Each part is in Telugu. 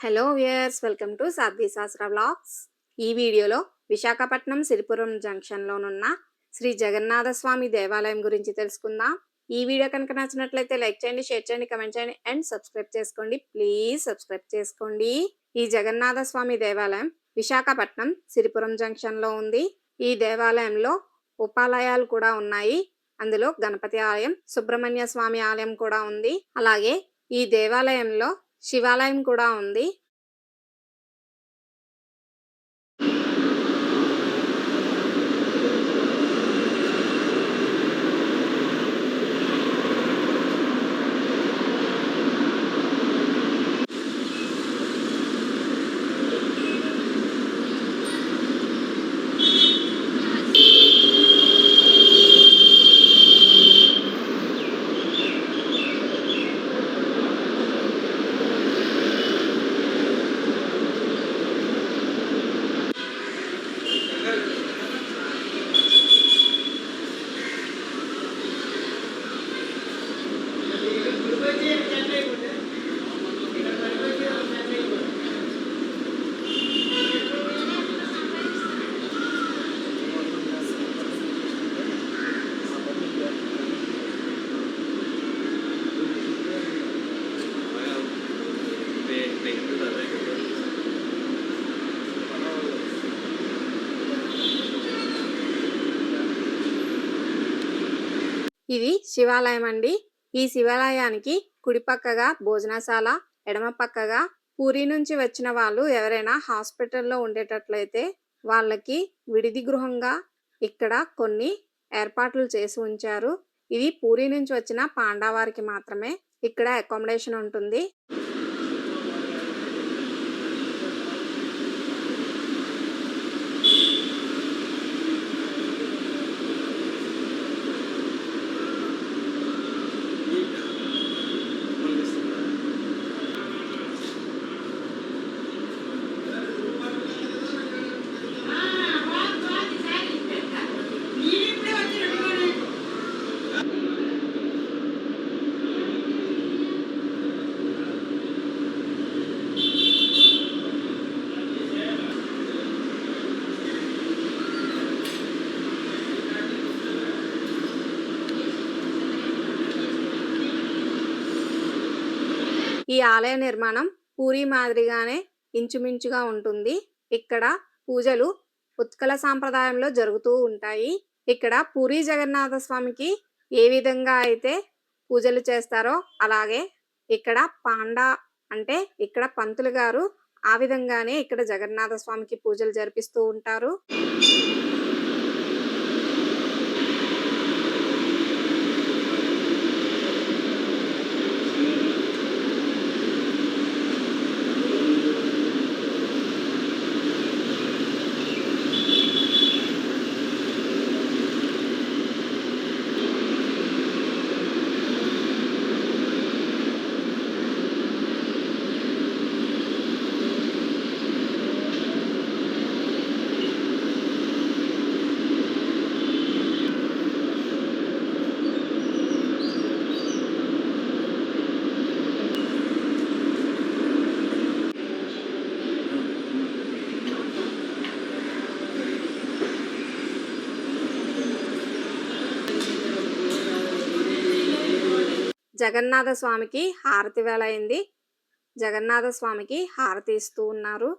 Hello viewers welcome to Sadhvi Shastra vlogs ఈ వీడియోలో విశాఖపట్నం సిరిపురం జంక్షన్లోనున్న శ్రీ జగన్నాథ స్వామి దేవాలయం గురించి తెలుసుకుందాం. ఈ వీడియో కనుక నచ్చినట్లయితే లైక్ చేయండి షేర్ చేయండి కమెంట్ చేయండి అండ్ సబ్స్క్రైబ్ చేసుకోండి. ప్లీజ్ సబ్స్క్రైబ్ చేసుకోండి. ఈ జగన్నాథ స్వామి దేవాలయం విశాఖపట్నం సిరిపురం జంక్షన్లో ఉంది. ఈ దేవాలయంలో ఉపాలయాలు కూడా ఉన్నాయి. అందులో గణపతి ఆలయం సుబ్రహ్మణ్య స్వామి ఆలయం కూడా ఉంది. అలాగే ఈ దేవాలయంలో శివాలయం కూడా ఉంది. ఇది శివాలయం అండి. ఈ శివాలయానికి కుడి పక్కగా భోజనశాల ఎడమ పక్కగా పూరి నుంచి వచ్చిన వాళ్ళు ఎవరైనా హాస్పిటల్లో ఉండేటట్లయితే వాళ్ళకి విడిది గృహంగా ఇక్కడ కొన్ని ఏర్పాట్లు చేసి ఉంచారు. ఇది పూరి నుంచి వచ్చిన పాండావారికి మాత్రమే ఇక్కడ అకామిడేషన్ ఉంటుంది. ఈ ఆలయ నిర్మాణం పూరి మాదిరిగానే ఇంచుమించుగా ఉంటుంది. ఇక్కడ పూజలు ఉత్కల సాంప్రదాయంలో జరుగుతూ ఉంటాయి. ఇక్కడ పూరి జగన్నాథ స్వామికి ఏ విధంగా అయితే పూజలు చేస్తారో అలాగే ఇక్కడ పాండా అంటే ఇక్కడ పంతులు గారు ఆ విధంగానే ఇక్కడ జగన్నాథ స్వామికి పూజలు జరిపిస్తూ ఉంటారు. జగన్నాథ స్వామికి హారతి వేళ అయింది. జగన్నాథ స్వామికి హారతి ఇస్తూ ఉన్నారు.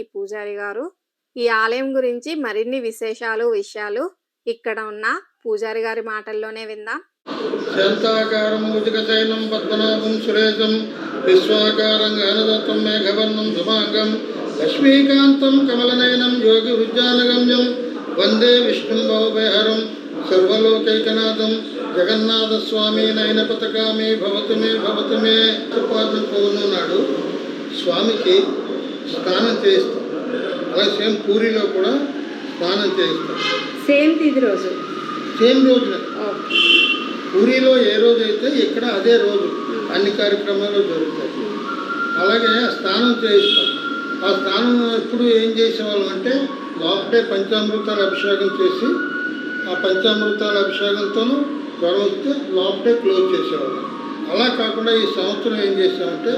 ఈ పూజారి గారు. ఈ ఆలయం గురించి మరిన్ని విశేషాలు విషయాలు ఇక్కడ ఉన్న పూజారి గారి మాటల్లోనే విందాం. శాంతాకారం భుజగశైలం పద్మనాభం సురేశం విశ్వాకారం గానదత్తం మేఘవర్ణం సుమాంగం లక్ష్మీకాంతం కమలనయనం యోగి ఉజ్జానగమ్యం వందే విష్ణుం భవభయహరం సర్వలోకైకనాథం జగన్నాథ స్వామి నయన పథకామి భవతు మే భవతు మే. ఉపాధి స్వామికి స్నానం చేయిస్తాం. అలాగే సేమ్ పూరిలో కూడా స్నానం చేయిస్తాం. సేమ్ తిది రోజు? సేమ్ రోజున. పూరిలో ఏ రోజు అయితే ఇక్కడ అదే రోజు అన్ని కార్యక్రమాలు జరుగుతాయి. అలాగే స్నానం చేయిస్తాం. ఆ స్నానం ఎప్పుడు ఏం చేసేవాళ్ళం అంటే లోపటే పంచామృతాల అభిషేకం చేసి ఆ పంచామృతాల అభిషేకంతోనూ జ్వరం వస్తే లోపటే క్లోజ్ చేసేవాళ్ళం. అలా కాకుండా ఈ సంవత్సరం ఏం చేసామంటే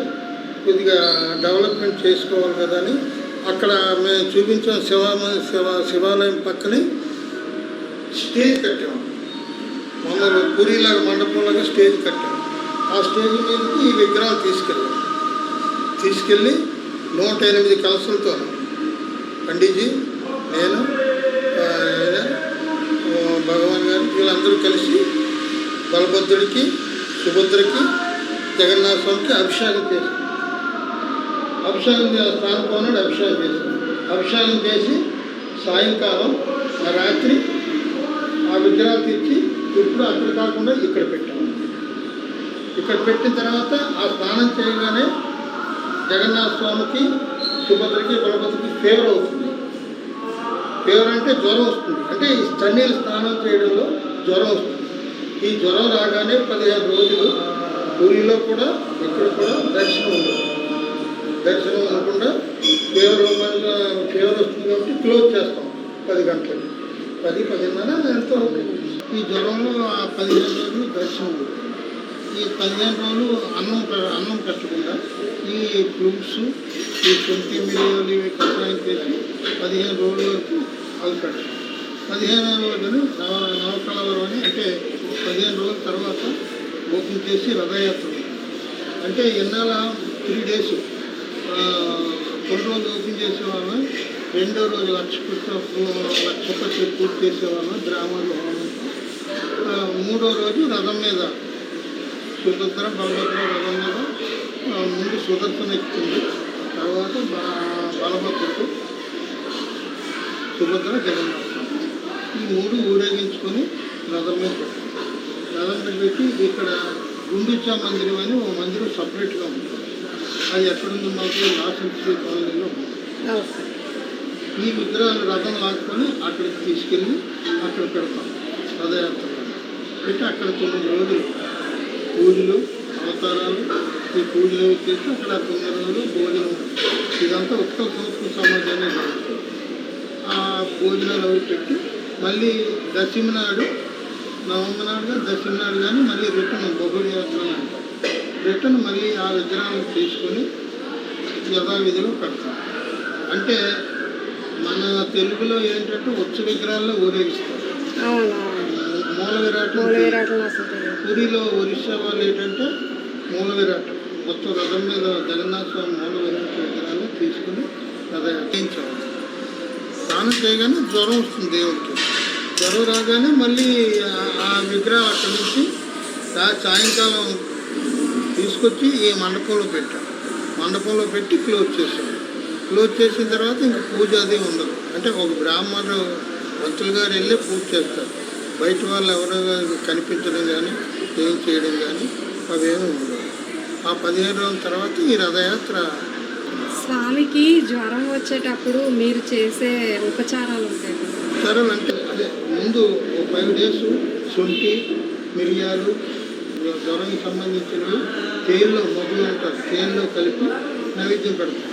కొద్దిగా డెవలప్మెంట్ చేసుకోవాలి కదా అని అక్కడ మేము చూపించిన శివ శివ శివాలయం పక్కనే స్టేజ్ కట్టాము మామూలు పూరిలాగా మండపంలాగా స్టేజ్ కట్టాం. ఆ స్టేజ్ మీదకి ఈ విగ్రహాలు తీసుకెళ్ళాం. తీసుకెళ్ళి నూట ఎనిమిది కలసలతో పండిజీ నేను భగవాన్ గారు వీళ్ళందరూ కలిసి బలభద్రుడికి సుభద్రకి జగన్నాథ స్వామికి అభిషేకం చేశాం. అభిషేకం చే- స్నానం అభిషేకం చేశాం అభిషేకం చేసి సాయంకాలం ఆ రాత్రి ఆ విగ్రహాలు తెచ్చి ఇప్పుడు అక్కడ కాకుండా ఇక్కడ పెట్టాము ఇక్కడ పెట్టిన తర్వాత ఆ స్నానం చేయగానే జగన్నాథ స్వామికి సుభద్రకి బలభద్రకి ఫేవర్ అవుతుంది ఫేవర్ అంటే జ్వరం వస్తుంది. అంటే ఈ చన్నీళ్ళు స్నానం చేయడంలో జ్వరం వస్తుంది. ఈ జ్వరం రాగానే పదిహేను రోజులు పూరిలో కూడా ఇక్కడ కూడా దర్శనం ఉండదు. దర్శనం అనకుండా ఫీవర్ ఫీవర్ వస్తుంది కాబట్టి క్లోజ్ చేస్తాం పది గంటలకి. పది పదిన్నర ఎంతో ఈ జ్వరంలో ఆ పదిహేను రోజులు దర్శనం ఈ పదిహేను రోజులు అన్నం అన్నం పెట్టకుండా ఈ ఫ్రూట్స్ ఈ ట్వంటీ మిరియాలు ఇవి కషాయం చేసి పదిహేను రోజుల వరకు అవి పెడతాం పదిహేను రోజులు నవ నవకలవరం అని అంటే పదిహేను రోజుల తర్వాత ఓపెన్ చేసి రథయాత్ర. అంటే ఎన్నాళ్ళ త్రీ డేస్ కొన్ని రోజులు ఓపెన్ చేసేవాళ్ళం. రెండో రోజు లక్ష పుట్ట లక్ష పూర్తి చేసేవాళ్ళం గ్రామాల్లో మూడో రోజు రథం మీద సుభద్ర బలభద్ర రథం మీద ముందు సుదర్శన ఎక్కుతుంది తర్వాత బలభద్రుడు సుభద్ర జగన్నాథ. ఈ మూడు ఊరేగించుకొని రథం మీద రథం మీద పెట్టి ఇక్కడ గుండుచా మందిరం అని ఓ మందిరం సపరేట్గా ఉంటుంది అది ఎక్కడుంది మాకు నాసన్ కాలనీలో ఈ విగ్రహాలు రథం లాక్కొని అక్కడికి తీసుకెళ్ళి అక్కడ పెడతాం. రథయాత్ర పెట్టి అక్కడ తొమ్మిది రోజులు పూజలు అవతారాలు ఈ పూజలు చేసి అక్కడ తొమ్మిది రోజులు భోజనం ఇదంతా ఉత్కల సంస్కృత సమాజాన్ని జరుగుతుంది ఆ భోజనాలు అవి పెట్టి మళ్ళీ దశమి నాడు నవంబర్ నాడు కానీ దశమి నాడు కానీ మళ్ళీ రిటర్న్ బహుళ యాత్ర అంటారు రిటర్న్ మళ్ళీ ఆ విగ్రహాలను తీసుకొని యథావిధిలో పెడతాం. అంటే మన తెలుగులో ఏంటంటే ఉచ్చ విగ్రహాల్లో ఊరేగిస్తారు. మూల విరాట్ పూరిలో ఒరిస్సా వాళ్ళు ఏంటంటే మూల విరాట్. మొత్తం రథం మీద జగన్నాథ స్వామి మూల విరాట్ విగ్రహాలు తీసుకుని రథయాత్రించేవాళ్ళు స్నానం చేయగానే జ్వరం వస్తుంది దేవుడికి. జ్వరం రాగానే మళ్ళీ ఆ- విగ్రహం అక్కడి నుంచి సాయంకాలం తీసుకొచ్చి ఈ మండపంలో పెట్టాం. మండపంలో పెట్టి క్లోజ్ చేసాం క్లోజ్ చేసిన తర్వాత ఇంక పూజ అది ఉండదు. అంటే ఒక బ్రాహ్మణుడు పంతులు గారు వెళ్ళి పూజ చేస్తారు. బయట వాళ్ళు ఎవరో కనిపించడం కానీ ఏం చేయడం కానీ అవేమీ ఉండవు. ఆ పదిహేను రోజుల తర్వాత ఈ రథయాత్ర స్వామికి జ్వరం వచ్చేటప్పుడు మీరు చేసే ఉపచారాలు ఉంటాయి. సరళ అంటే అదే ముందు ఒక ఫైవ్ డేస్ శొంఠి మిరియాలు జ్వరంకి సంబంధించినవి తేల్లో మొదలు ఉంటారు తేల్లో కలిపి నైవేద్యం పెడతారు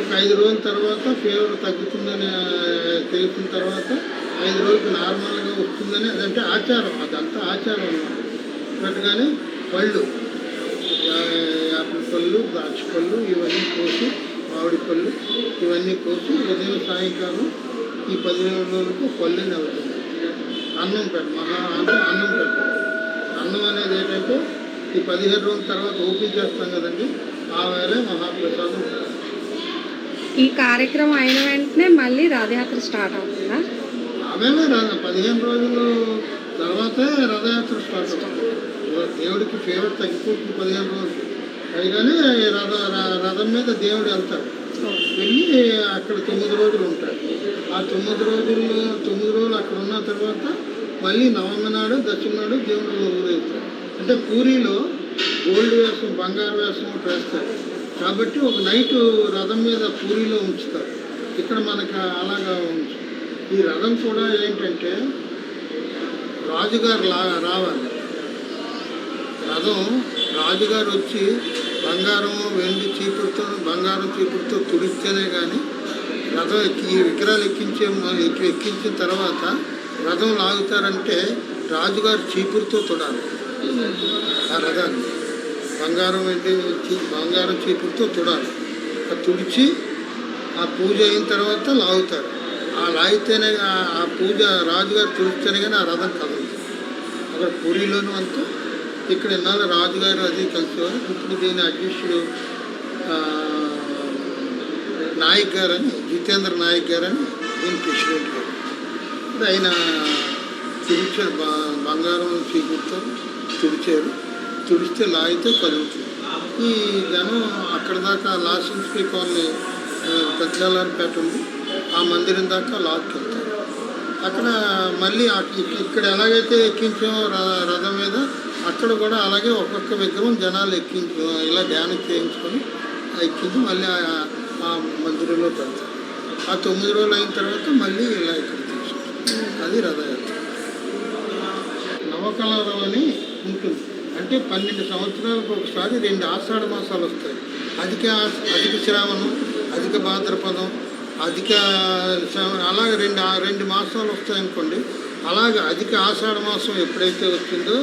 ఒక ఐదు రోజుల తర్వాత ఫీవర్ తగ్గుతుందని తెలిసిన తెలిపిన తర్వాత ఐదు రోజులకు నార్మల్గా వస్తుందని అదంటే ఆచారం అదంతా ఆచారం అన్నమాట. పెట్టగానే పళ్ళు యాపిల్ పళ్ళు ద్రాక్ష పళ్ళు ఇవన్నీ కోసి మామిడి పళ్ళు ఇవన్నీ కోసి ఉదయం సాయంకాలం ఈ పదిహేను రోజులకు పళ్ళు అవుతుంది అన్నం పెట్ట మహా అంటే అన్నం పెట్టాలి అన్నం అనేది ఏంటంటే ఈ పదిహేను రోజుల తర్వాత ఓపెన్ చేస్తాం కదండి ఆ వేళ మహాప్రసాదం. ఈ కార్యక్రమం అయిన వెంటనే మళ్ళీ రథయాత్ర స్టార్ట్ అవుతుందా? ఆమెనే రథ పదిహేను రోజులు తర్వాతే రథయాత్ర స్టార్ట్ అవుతుంది. దేవుడికి ఫేవర్ తగ్గిపోతుంది పదిహేను రోజులు. పైగానే రథ రథం మీద దేవుడు వెళ్తాడు. వెళ్ళి అక్కడ తొమ్మిది రోజులు ఉంటాడు. ఆ తొమ్మిది రోజులు తొమ్మిది రోజులు అక్కడ ఉన్న తర్వాత మళ్ళీ నవమి నాడు దశమి నాడు దేవుడు ఊరేగుతాడు అంటే పూరిలో గోల్డ్ వేషం బంగారు వేషం ఒకటి వేస్తారు. కాబట్టి ఒక నైట్ రథం మీద పూరిలో ఉంచుతారు. ఇక్కడ మనకు అలాగా ఉంచు ఈ రథం కూడా ఏంటంటే రాజుగారు లా రావాలి. రథం రాజుగారు వచ్చి బంగారం వెండి చీపురుతో బంగారం చీపురుతో తుడిస్తేనే కానీ రథం ఎక్కి ఈ విగ్రహాలు ఎక్కించే ఎక్కించిన తర్వాత రథం లాగుతారంటే రాజుగారు చీపురుతో తొడాలి. ఆ రథాన్ని. బంగారం వెండి బంగారం చీపురుతో తొడాలి. ఆ తుడిచి ఆ పూజ అయిన తర్వాత లాగుతారు. ఆ లాగితేనే ఆ- పూజ రాజుగారు తుడిస్తేనే కానీ ఆ రథం కదులుతుంది అక్కడ పూరిలోనూ అంతా ఇక్కడ ఎన్నాళ్ళు రాజుగారు అది కలిసేవారు? ఇప్పుడు దీని అధ్యక్షుడు నాయక్ గారని జితేంద్ర నాయక్ గారని దీని ప్రెసిడెంట్ గారు. ఇప్పుడు ఆయన తుడిచారు బ- బంగారం చీకుతారు తుడిచారు. తుడిస్తే లాగితే కలుగుతుంది ఈ జనం అక్కడ దాకా లాసెన్స్పీ కాలనీ పెద్దలారిపేట ఉంది. ఆ మందిరం దాకా లాక్కెళ్తారు అక్కడ మళ్ళీ ఇక్కడ ఎలాగైతే ఎక్కించామో ర- రథం మీద అక్కడ కూడా అలాగే ఒక్కొక్క విగ్రహం జనాలు ఎక్కించు ఇలా ధ్యానం చేయించుకొని ఎక్కించి మళ్ళీ ఆ- మందిరంలో పెడతారు ఆ తొమ్మిది రోజులు అయిన తర్వాత మళ్ళీ ఇలా ఇక్కడ అది రథయాత్ర నవకళారం అని ఉంటుంది. అంటే పన్నెండు సంవత్సరాలకు ఒకసారి రెండు ఆషాఢ మాసాలు వస్తాయి. అధిక అధిక శ్రావణం అధిక భాద్రపదం అధిక శ్రావణం అలాగే రెండు రెండు మాసాలు వస్తాయి అనుకోండి. అలాగే అధిక ఆషాఢ మాసం ఎప్పుడైతే వచ్చిందో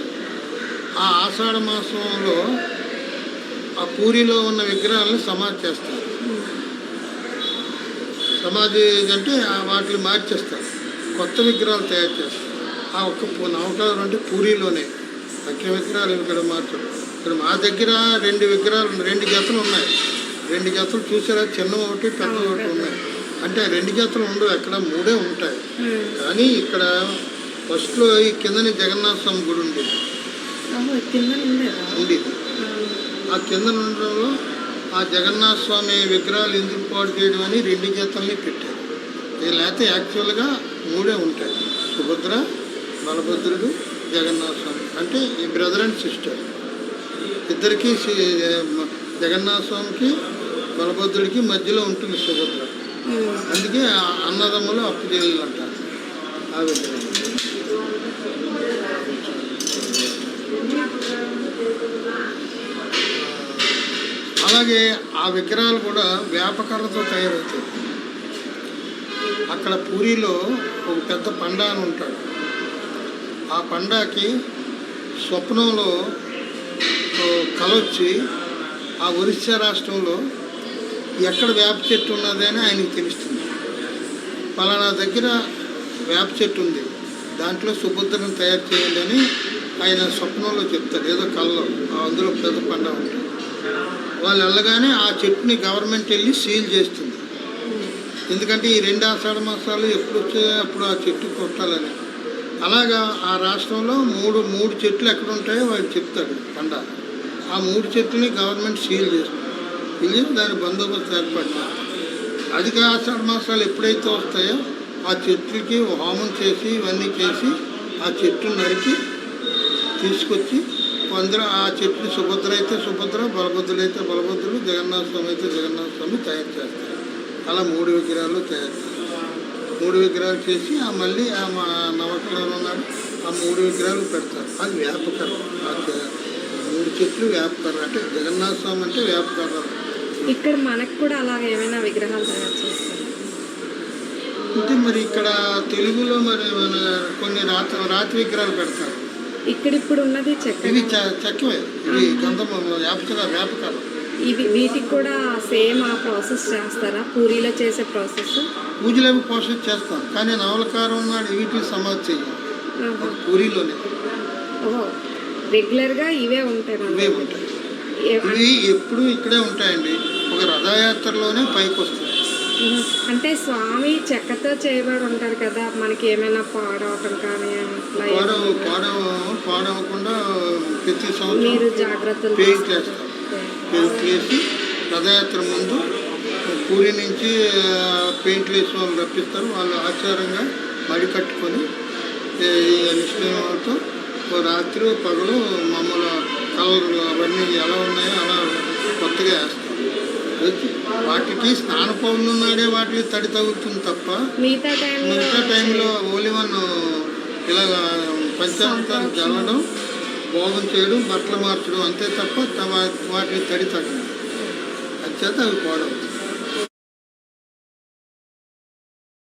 ఆ ఆషాఢ మాసంలో ఆ పూరిలో ఉన్న విగ్రహాలను సమాధి చేస్తారు. సమాధి అంటే వాటిని మార్చేస్తారు. కొత్త విగ్రహాలు తయారు చేస్తారు ఆ ఒక్క నవకాలం అంటే పూరిలోనే. ముఖ్య విగ్రహాలు ఇక్కడ మార్చడం ఇక్కడ మా దగ్గర రెండు విగ్రహాలు. రెండు జతలు ఉన్నాయి. రెండు జతలు చూసారా? చిన్న ఒకటి పెద్ద ఒకటి ఉన్నాయి. అంటే రెండు జతలు ఉండవు. ఎక్కడ మూడే ఉంటాయి. కానీ ఇక్కడ ఫస్ట్లో ఈ కిందని జగన్నాథ స్వామి గుడి ఉండేదా. ఉండేది? ఆ కింద ఉండడంలో ఆ జగన్నాథ స్వామి విగ్రహాలు ఎందుకు పాడు చేయడం అని రెండు జతల్ని పెట్టారు. లేకపోతే యాక్చువల్గా మూడే ఉంటాయి. సుభద్ర బలభద్రుడు జగన్నాథ స్వామి. అంటే ఈ బ్రదర్ అండ్ సిస్టర్. ఇద్దరికి జగన్నాథ స్వామికి బలభద్రుడికి మధ్యలో ఉంటుంది సుభద్ర. అందుకే అన్నదమ్ములు అప్పు చేయాలి అంటారు ఆ విగ్రహం అలాగే ఆ విగ్రహాలు కూడా వ్యాపకాలతో తయారవుతాయి. అక్కడ పూరిలో ఒక పెద్ద పండా అని ఉంటాడు. ఆ పండాకి స్వప్నంలో కలొచ్చి ఆ ఒరిస్సా రాష్ట్రంలో ఎక్కడ వేప చెట్టు ఉన్నది అని ఆయనకు తెలుస్తుంది. పలానా దగ్గర వేప చెట్టు ఉంది. దాంట్లో సుభద్రను తయారు చేయండి అని ఆయన స్వప్నంలో చెప్తాడు. ఏదో కళ్ళలో అందులో పెద్ద పండ ఉంటుంది. వాళ్ళు వెళ్ళగానే ఆ చెట్టుని గవర్నమెంట్ వెళ్ళి సీల్ చేస్తుంది. ఎందుకంటే ఈ రెండు ఆషాఢ మాసాలు ఎప్పుడు వచ్చే అప్పుడు ఆ చెట్టు కొట్టాలని. అలాగా ఆ రాష్ట్రంలో మూడు మూడు చెట్లు ఎక్కడ ఉంటాయో వాడు చెప్తాడు పండ. ఆ మూడు చెట్లని గవర్నమెంట్ సీల్ చేస్తుంది. సీల్ దాని బందోబస్తు ఏర్పడతారు అధిక ఆషాఢ మాసాలు ఎప్పుడైతే వస్తాయో ఆ చెట్లకి హోమం చేసి ఇవన్నీ చేసి ఆ చెట్టు నరికి తీసుకొచ్చి అందరూ ఆ చెట్లు సుభద్ర అయితే సుభద్ర బలభద్రులు అయితే బలభద్రుడు జగన్నాథ స్వామి అయితే జగన్నాథ స్వామి తయారు చేస్తారు. అలా మూడు విగ్రహాలు చేస్తారు మూడు విగ్రహాలు చేసి ఆ మళ్ళీ ఆ మా నవకళలో ఉన్నాడు ఆ మూడు విగ్రహాలు పెడతారు. అది వ్యాపకరం మూడు చెట్లు వ్యాపకరం అంటే జగన్నాథ స్వామి అంటే వ్యాపకరం ఇక్కడ మనకు కూడా అలాగ ఏమైనా విగ్రహాలు తయారు చేస్తారు? అంటే మరి ఇక్కడ తెలుగులో మరి మన కొన్ని రాతి రాతి విగ్రహాలు పెడతారు. ఇక్కడ ఇప్పుడు ఉన్నది చెక్క చ- చెక్కవే. ఇవి గంధం వ్యాపక వ్యాపకాలు. ఇవి వీటికి కూడా సేమ్ ఆ ప్రాసెస్ చేస్తారా? పూరీలో చేసే ప్రాసెస్? పూజలేమి పోషణ చేస్తాం. కానీ నవలకారం నాడు వీటిని సమాధి ఒక పూరిలోనే. ఓహో. రెగ్యులర్గా ఇవే ఉంటాయి ఇవే. ఉంటాయి. ఇవి ఎప్పుడు ఇక్కడే ఉంటాయండి. ఒక రథయాత్రలోనే పైకి వస్తాయి. ఉహు. అంటే స్వామి చెక్కతో చేయబడి ఉంటారు కదా మనకి ఏమైనా పాడవటం కానీ పాడవ పాడవ పాడవకుండా ప్రతి మీరు సంవత్సరం జాగ్రత్తలు పెయింట్ తీసుకుంటారు. వేసి రథయాత్ర ముందు పూరి నుంచి ఆ, పెయింట్ వేసి వాళ్ళు రప్పిస్తారు. వాళ్ళు ఆచారంగా మడి కట్టుకొని ఓ రాత్రి పగలు మామూలు కలర్లు అవన్నీ ఎలా ఉన్నాయో అలా కొత్తగా వేస్తాం వేసి వాటికి స్నాన పౌర్ణమి నాడే వాటికి తడి తగులుతుంది తప్ప మిగతా టైంలో ఓన్లీ వన్ ఇలాగ పంచామృతాలు చల్లడం భోగం చేయడం బట్టలు మార్చడం అంతే తప్ప తమ వాటిని తడి తగ్గడం. అంచేత అవి పోవడం